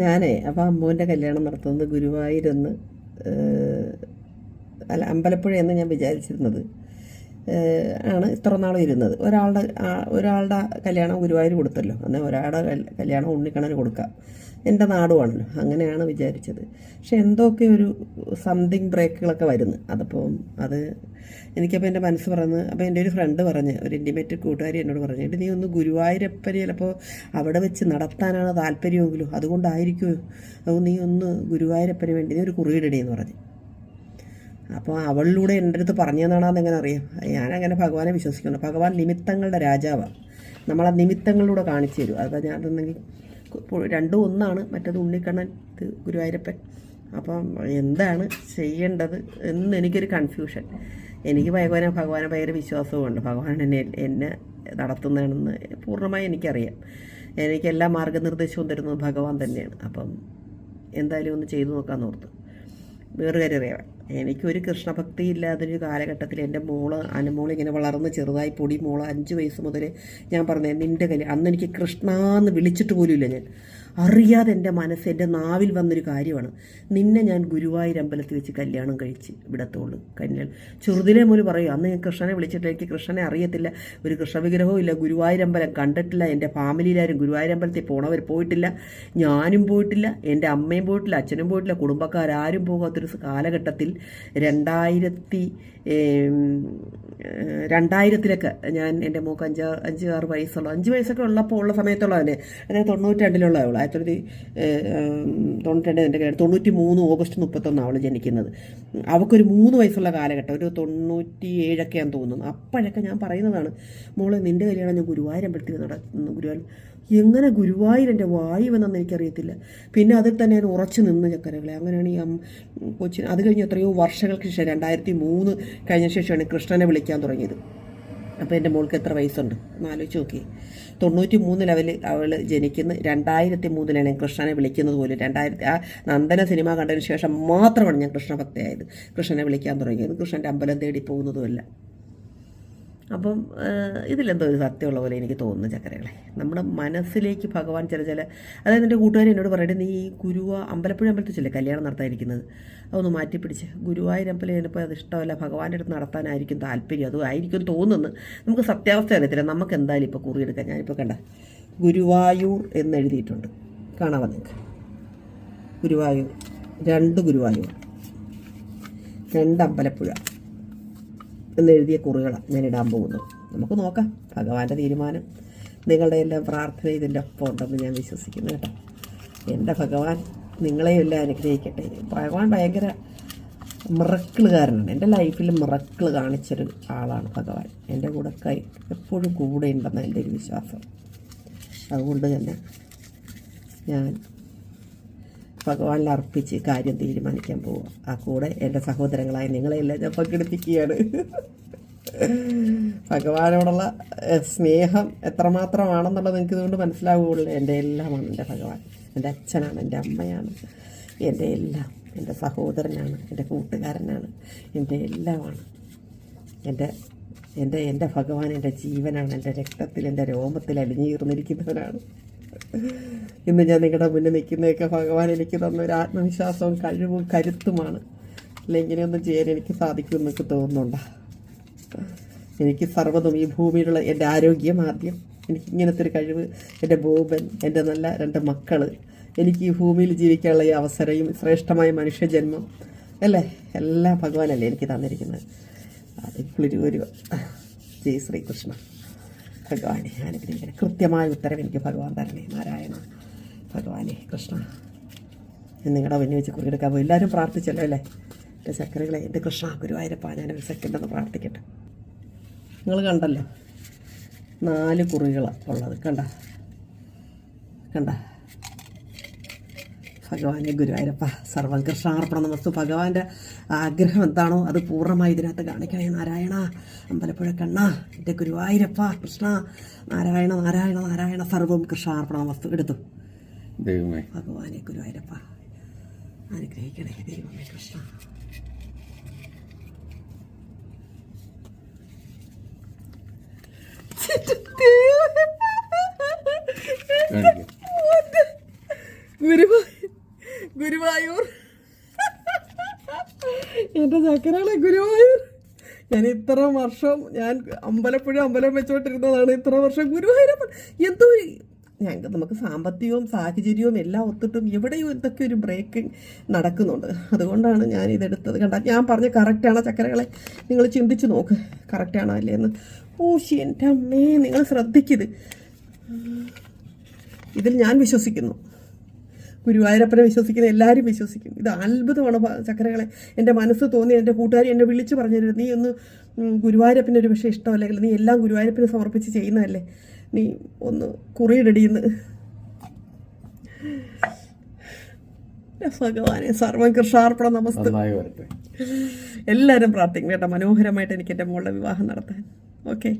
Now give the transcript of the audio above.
ഞാനേ അപ്പം അമ്മുവിന്റെ കല്യാണം നടത്തുന്നത് ഗുരുവായൂരെന്ന് അല്ല അമ്പലപ്പുഴയെന്ന് ഞാൻ വിചാരിച്ചിരുന്നത്. ആണ് ഇത്ര നാളും ഇരുന്നത്. ഒരാളുടെ ഒരാളുടെ കല്യാണം ഗുരുവായൂർ കൊടുത്തല്ലോ. അന്നേ ഒരാളുടെ കല്യാണം ഉണ്ണിക്കണന് കൊടുക്കാം. എന്റെ നാടുമാണല്ലോ അങ്ങനെയാണ് വിചാരിച്ചത്. പക്ഷെ എന്തൊക്കെ ഒരു സംതിങ് ബ്രേക്കുകളൊക്കെ വരുന്നു. അതപ്പോൾ അത് എനിക്കപ്പോൾ എന്റെ മനസ്സ് പറഞ്ഞ് അപ്പോൾ എന്റെ ഒരു ഫ്രണ്ട് പറഞ്ഞ് ഒരു ഇന്റിമേറ്റ് കൂട്ടുകാരി എന്നോട് പറഞ്ഞു "എടി, നീ ഒന്ന് ഗുരുവായൂരപ്പനെ ചിലപ്പോൾ അവിടെ വെച്ച് നടത്താനാണ് താല്പര്യമെങ്കിലും അതുകൊണ്ടായിരിക്കുമോ അപ്പോൾ നീ ഒന്ന് ഗുരുവായൂരപ്പന് വേണ്ടി നീ ഒരു കുറിയിടണേ എന്ന് പറഞ്ഞു. അപ്പോൾ അവളിലൂടെ എന്റെ അടുത്ത് പറഞ്ഞതാണെന്ന് എങ്ങനെ അറിയാം? ഞാനങ്ങനെ ഭഗവാനെ വിശ്വസിക്കുന്നു. ഭഗവാൻ നിമിത്തങ്ങളുടെ രാജാവാണ്. നമ്മളെ നിമിത്തങ്ങളിലൂടെ കാണിച്ചു തരും. അതാ ഞാനെന്നെങ്കിൽ രണ്ടും ഒന്നാണ്. മറ്റത് ഉണ്ണിക്കണ്ണൻ ഇത് ഗുരുവായൂരപ്പൻ. അപ്പം എന്താണ് ചെയ്യേണ്ടത് എന്ന് എനിക്കൊരു കൺഫ്യൂഷൻ എനിക്ക് ഭഗവാനെ ഭഗവാനെ ഭയങ്കര വിശ്വാസവുമുണ്ട്. ഭഗവാൻ എന്നെ എന്നെ നടത്തുന്നതാണെന്ന് പൂർണമായി എനിക്കറിയാം. എനിക്ക് എല്ലാ മാർഗനിർദ്ദേശവും തരുന്നത് ഭഗവാൻ തന്നെയാണ്. അപ്പം എന്തായാലും ഒന്ന് ചെയ്തു നോക്കാമെന്ന് ഓർത്ത്. വേറെ കാര്യം അറിയാം എനിക്കൊരു കൃഷ്ണഭക്തി ഇല്ലാതൊരു കാലഘട്ടത്തിൽ എന്റെ മോൾ അനുമോൾ ഇങ്ങനെ വളർന്ന് ചെറുതായി പൊടി മോൾ അഞ്ച് വയസ്സ് മുതൽ ഞാൻ പറഞ്ഞത് നിന്റെ കല്യാണം അന്ന് എനിക്ക് കൃഷ്ണ എന്ന് വിളിച്ചിട്ട് പോലും ഇല്ല ഞാൻ. അറിയാതെ എന്റെ മനസ്സ് എന്റെ നാവിൽ വന്നൊരു കാര്യമാണ്. നിന്നെ ഞാൻ ഗുരുവായൂർ അമ്പലത്തിൽ വെച്ച് കല്യാണം കഴിച്ച് വിടത്തുള്ളൂ. കല്യാണം ചെറുതിലെ മുതൽ പറയും അന്ന് ഞാൻ കൃഷ്ണനെ വിളിച്ചിട്ട് എനിക്ക് കൃഷ്ണനെ അറിയത്തില്ല. ഒരു കൃഷ്ണവിഗ്രഹവും ഇല്ല. ഗുരുവായൂരമ്പലം കണ്ടിട്ടില്ല. എന്റെ ഫാമിലിയിലാരും ഗുരുവായൂർ അമ്പലത്തിൽ പോണവർ പോയിട്ടില്ല. ഞാനും പോയിട്ടില്ല. എന്റെ അമ്മയും പോയിട്ടില്ല. അച്ഛനും പോയിട്ടില്ല. കുടുംബക്കാരും പോകാത്തൊരു കാലഘട്ടത്തിൽ രണ്ടായിരത്തി രണ്ടായിരത്തിലൊക്കെ ഞാൻ എന്റെ മോക്ക് അഞ്ച് അഞ്ച് ആറ് വയസ്സുള്ള അഞ്ച് വയസ്സൊക്കെ ഉള്ളപ്പോൾ ഉള്ള സമയത്തുള്ള തന്നെ അതായത് തൊണ്ണൂറ്റി രണ്ടിലുള്ള അവൾ ആയിരത്തി തൊള്ളായിരത്തി തൊണ്ണൂറ്റി രണ്ട് തൊണ്ണൂറ്റി മൂന്ന് ഓഗസ്റ്റ് മുപ്പത്തൊന്ന് അവൾ ജനിക്കുന്നത്. അവൾക്കൊരു മൂന്ന് വയസ്സുള്ള കാലഘട്ടം ഒരു തൊണ്ണൂറ്റി ഏഴൊക്കെയാന്ന് തോന്നുന്നു. അപ്പോഴൊക്കെ ഞാൻ പറയുന്നതാണ് മോളെ നിന്റെ കല്യാണം ഞാൻ ഗുരുവായൂരമ്പലത്തിൽ നടന്നു ഗുരുവായൂർ. എങ്ങനെ ഗുരുവായൂർ എന്റെ വായു വന്നെന്ന് എനിക്കറിയത്തില്ല. പിന്നെ അതിൽ തന്നെ ഞാൻ ഉറച്ചു നിന്ന് ചക്കരകളെ. അങ്ങനെയാണ് ഈ കൊച്ചിന് അത് കഴിഞ്ഞ് എത്രയോ വർഷങ്ങൾക്ക് ശേഷം രണ്ടായിരത്തി മൂന്ന് കഴിഞ്ഞ ശേഷമാണ് കൃഷ്ണനെ വിളിക്കാൻ തുടങ്ങിയത്. അപ്പോൾ എന്റെ മോൾക്ക് എത്ര വയസ്സുണ്ട്? ഒന്ന് ആലോചിച്ച് നോക്കി തൊണ്ണൂറ്റി മൂന്ന് ലെവലിൽ അവൾ ജനിക്കുന്ന. രണ്ടായിരത്തി മൂന്നിലാണ് ഞാൻ കൃഷ്ണനെ വിളിക്കുന്നത് പോലും. രണ്ടായിരത്തി ആ നന്ദന സിനിമ കണ്ടതിന് ശേഷം മാത്രമാണ് ഞാൻ കൃഷ്ണഭക്തയായത്. കൃഷ്ണനെ വിളിക്കാൻ തുടങ്ങിയത്. കൃഷ്ണന്റെ അമ്പലം തേടി പോകുന്നതുമല്ല. അപ്പം ഇതിലെന്തോ ഒരു സത്യമുള്ള പോലെ എനിക്ക് തോന്നുന്നു ചക്കരകളെ. നമ്മുടെ മനസ്സിലേക്ക് ഭഗവാൻ ചില ചില അതായത് എന്റെ കൂട്ടുകാരി എന്നോട് പറയട്ടെ നീ ഈ ഗുരുവ അമ്പലപ്പുഴ അമ്പലത്തിൽ ചെല്ലേ കല്യാണം നടത്താതിരിക്കുന്നത്? അതൊന്ന് മാറ്റിപ്പിടിച്ച്. ഗുരുവായൂർ അമ്പലം ചിലപ്പോൾ അത് ഇഷ്ടമല്ല. ഭഗവാന്റെ അടുത്ത് നടത്താനായിരിക്കും താല്പര്യം. അതും ആയിരിക്കും തോന്നുന്നു. നമുക്ക് സത്യാവസ്ഥ അറിയത്തില്ല. നമുക്ക് എന്തായാലും ഇപ്പോൾ കുറിയെടുക്കാം. ഞാനിപ്പോൾ കണ്ട ഗുരുവായൂർ എന്നെഴുതിയിട്ടുണ്ട് കാണാമോ നിങ്ങൾക്ക്? ഗുരുവായൂർ. രണ്ട് ഗുരുവായൂർ. രണ്ട് അമ്പലപ്പുഴ. എന്നെഴുതിയ കുറികളാണ് ഞാൻ ഇടാൻ പോകുന്നത്. നമുക്ക് നോക്കാം. ഭഗവാന്റെ തീരുമാനം. നിങ്ങളുടെ എല്ലാം പ്രാർത്ഥന ഇതിന്റെ ഒപ്പം ഉണ്ടെന്ന് ഞാൻ വിശ്വസിക്കുന്നു കേട്ടോ. എന്റെ ഭഗവാൻ നിങ്ങളെയും എല്ലാം അനുഗ്രഹിക്കട്ടെ. ഭഗവാൻ ഭയങ്കര മിറക്കിളുകാരനാണ്. എന്റെ ലൈഫിൽ മിറക്കിൾ കാണിച്ചൊരു ആളാണ് ഭഗവാൻ. എന്റെ കൂടെ കൈ എപ്പോഴും കൂടെ ഉണ്ടെന്ന് എന്റെ ഒരു വിശ്വാസം. അതുകൊണ്ട് തന്നെ ഞാൻ ഭഗവാനിൽ അർപ്പിച്ച് കാര്യം തീരുമാനിക്കാൻ പോവുക ആ കൂടെ എന്റെ സഹോദരങ്ങളായ നിങ്ങളെല്ലാം ഞാൻ പങ്കെടുപ്പിക്കുകയാണ്. ഭഗവാനോടുള്ള സ്നേഹം എത്രമാത്രമാണെന്നുള്ളത് നിങ്ങൾക്ക് ഇതുകൊണ്ട് മനസ്സിലാവുകയുള്ളൂ എന്റെ എല്ലാമാണ് എന്റെ ഭഗവാൻ. എന്റെ അച്ഛനാണ് എന്റെ അമ്മയാണ് എന്റെ എല്ലാം എന്റെ സഹോദരനാണ് എന്റെ കൂട്ടുകാരനാണ് എന്റെ എല്ലാമാണ്. എന്റെ എന്റെ എന്റെ ഭഗവാൻ എന്റെ ജീവനാണ് എന്റെ രക്തത്തിൽ എന്റെ രോമത്തിൽ അലിഞ്ഞുയർന്നിരിക്കുന്നവനാണ് ഇന്ന് ഞാൻ നിങ്ങളുടെ മുന്നിൽ നിൽക്കുന്നതൊക്കെ ഭഗവാൻ എനിക്ക് തന്ന ഒരു ആത്മവിശ്വാസവും കഴിവും കരുത്തുമാണ്. അല്ല ഇങ്ങനെയൊന്നും ചെയ്യാൻ എനിക്ക് സാധിക്കും എന്നൊക്കെ തോന്നുന്നുണ്ട്? എനിക്ക് സർവതും ഈ ഭൂമിയിലുള്ള എന്റെ ആരോഗ്യം ആദ്യം എനിക്ക് ഇങ്ങനത്തെ ഒരു കഴിവ് എന്റെ ബോബൻ എന്റെ നല്ല രണ്ട് മക്കൾ എനിക്ക് ഈ ഭൂമിയിൽ ജീവിക്കാനുള്ള ഈ അവസരയും ശ്രേഷ്ഠമായ മനുഷ്യജന്മം അല്ലേ? എല്ലാം ഭഗവാനല്ലേ എനിക്ക് തന്നിരിക്കുന്നത്. അതിപ്പോൾ ഒരു ജയ് ശ്രീകൃഷ്ണ. ഭഗവാനെ. അനുഗ്രഹിക്കണം കൃത്യമായ ഉത്തരം എനിക്ക് ഭഗവാൻ തരണേ. നാരായണ ഭഗവാനെ കൃഷ്ണ. നിങ്ങളുടെ മുന്നിൽ വെച്ച് കുറിയെടുക്കാൻ പോയി. എല്ലാവരും പ്രാർത്ഥിച്ചല്ലോ അല്ലേ? എന്റെ ചക്കരകളെ എന്റെ കൃഷ്ണ ഗുരുവായൂരപ്പ ഞാനൊരു സെക്കൻഡ് ഒന്ന് പ്രാർത്ഥിക്കട്ടെ. നിങ്ങൾ കണ്ടല്ലോ? നാല് കുറികളാണ് ഉള്ളത്. കണ്ട? കണ്ട? ഭഗവാനെ ഗുരുവായൂരപ്പ സർവകൃഷ്ണാർപ്പണ നമസ്തു ഭഗവാന്റെ ആഗ്രഹം എന്താണോ അത് പൂർണമായി ഇതിനകത്ത് കാണിക്കണേ നാരായണ അമ്പലപ്പുഴ കണ്ണ എന്റെ ഗുരുവായൂരപ്പ കൃഷ്ണ നാരായണ നാരായണ നാരായണ സർവം കൃഷ്ണാർപ്പണ നമസ്തു എടുത്തു. ഭഗവാനെ ഗുരുവായൂരപ്പ അനുഗ്രഹിക്കണേ ദൈവമേ കൃഷ്ണ കാണിക്ക്. ഗുരുവായൂർ ഗുരുവായൂർ എന്റെ ചക്കനാണ് ഗുരുവായൂർ. ഞാൻ ഇത്ര വർഷം ഞാൻ അമ്പലപ്പുഴ അമ്പലം വെച്ചോണ്ടിരുന്നതാണ് ഇത്ര വർഷം ഗുരുവായൂരപ്പൻ എന്തോ ഞങ്ങൾക്ക് നമുക്ക് സാമ്പത്തികവും സാഹചര്യവും എല്ലാം ഒത്തിട്ടും എവിടെയും എന്തൊക്കെ ഒരു ബ്രേക്ക് നടക്കുന്നുണ്ട്. അതുകൊണ്ടാണ് ഞാൻ ഇതെടുത്തത്. കണ്ട ഞാൻ പറഞ്ഞ കറക്റ്റാണോ ചക്കരകളെ? നിങ്ങൾ ചിന്തിച്ച് നോക്ക്. കറക്റ്റാണോ അല്ലേ എന്ന് ഓ എന്റെ അമ്മേ നിങ്ങൾ ശ്രദ്ധിക്കരുത് ഇതിൽ ഞാൻ വിശ്വസിക്കുന്നു. ഗുരുവായൂരപ്പനെ വിശ്വസിക്കുന്ന എല്ലാവരും വിശ്വസിക്കും. ഇത് അത്ഭുതമാണ് ചക്രകളെ എന്റെ മനസ്സ് തോന്നി എന്റെ കൂട്ടുകാരി എന്നെ വിളിച്ച് പറഞ്ഞിരുന്നു നീ ഒന്ന് ഗുരുവായൂരപ്പന് ഒരു പക്ഷേ ഇഷ്ടമല്ലെങ്കിൽ നീ എല്ലാം ഗുരുവായൂരപ്പന് സമർപ്പിച്ച് ചെയ്യുന്നതല്ലേ? നീ ഒന്ന് കുറിയിടടിയെന്ന് ഭഗവാനെ സർവം കൃഷാർപ്പണം നമസ്തേ. എല്ലാവരും പ്രാർത്ഥിക്കും കേട്ടോ മനോഹരമായിട്ട് എനിക്ക് എന്റെ മോളുടെ വിവാഹം നടത്താൻ. ഓക്കെ.